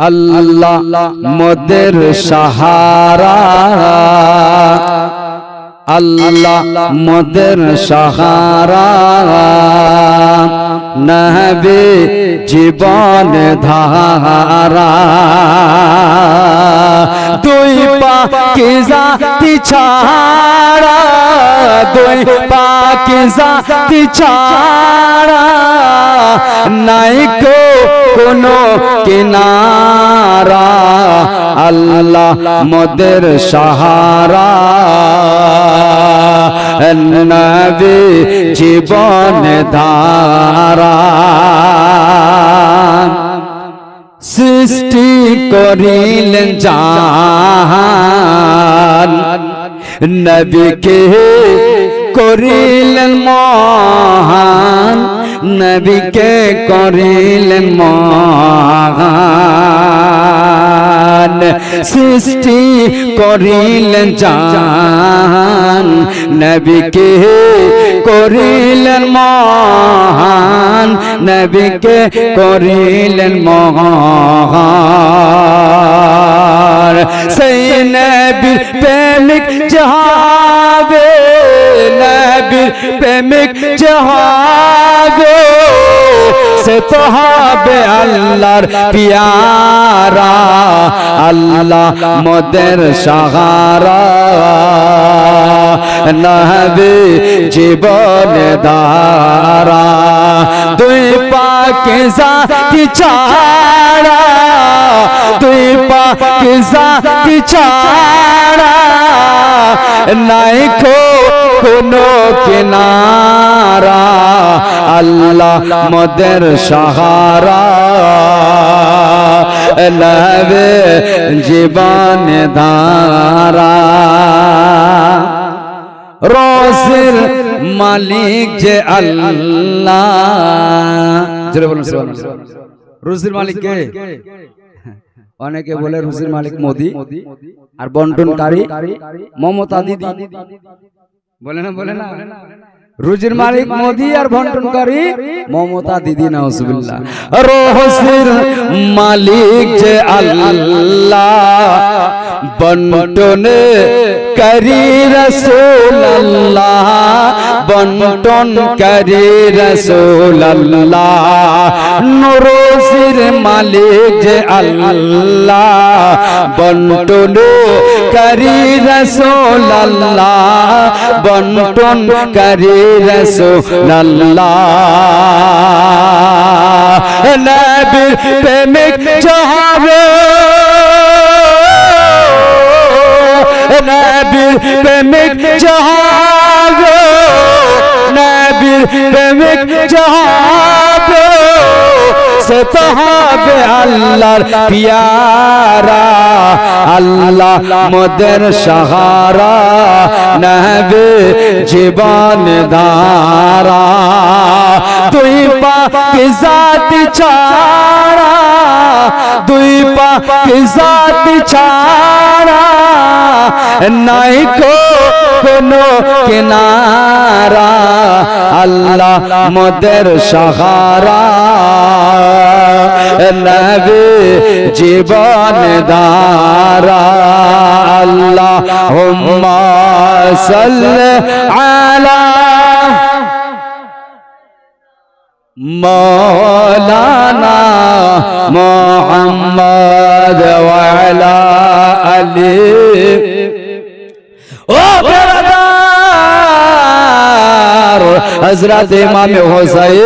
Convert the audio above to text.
আল্লাহ মোদের সাহারা। আল্লাহ মোদের সাহারা। নবী জীবন ধারা। দুই পা কি জাতি ছাড়া? দুই পা কি জাতি ছাড়া নাই কো কোনো কিনারা। আল্লাহ মোদের সাহারা। নবী জীবন ধারা। সৃষ্টি করিলেন জাহান। নবীকে করিলেন মহান নবীকে করিলেন মহান সৃষ্টি করিলেন জাহান নবীকে করিলেন মহান। নবীকে করিলেন মহান। সেই নবীর প্রেমিক যাবে নবীর প্রেমিক যাবে সে তো হবে আল্লাহর পিয়ারা, আল্লাহ মোদের সাহারা। নহবে জীবন দারা দুই পাকে জাতি ছাড়া। দুই পাকে জাতি ছাড়া। নাই খো কোনো কিনারা। আল্লাহ মোদের সাহারা। নবে জীবন ধারা। রসের মালিক যে আল্লাহ। জোরে রুজির মালিক কে? অনেকে বলে রুজির মালিক মোদি। আর বন্টনকারী মমতা দিদি। বলে না বলে না। রুজির মালিক মোদি আর বন্টনকারী মমতা দিদি, নাউজুবিল্লাহ। রহসির মালিক যে আল্লাহ। বন্টনে করি রসুল আল্লাহ বন্টন করি রসুল আল্লাহ নরসির মালিক যে আল্লাহ বন্টনে করি রসুল আল্লাহ বন্টন করি রসুল আল্লাহ নবীর প্রেমিক যাবে নবীর প্রেমিক যাবে নবীর প্রেমিক যাবে সে তো হবে আল্লাহর পিয়ারা আল্লাহ মোদের সাহারা নবে জীবন ধারা তুই পা কি জাতি ছাড়া দুই পা কি জাতি ছাড়া নাই কো কোনো কিনারা আল্লাহ মোদের সাহারা নবে জীবন দারা আল্লাহ হুম্মা সাল্লি আলা مولانا محمد وعلى آله Hazrat Imam Hussein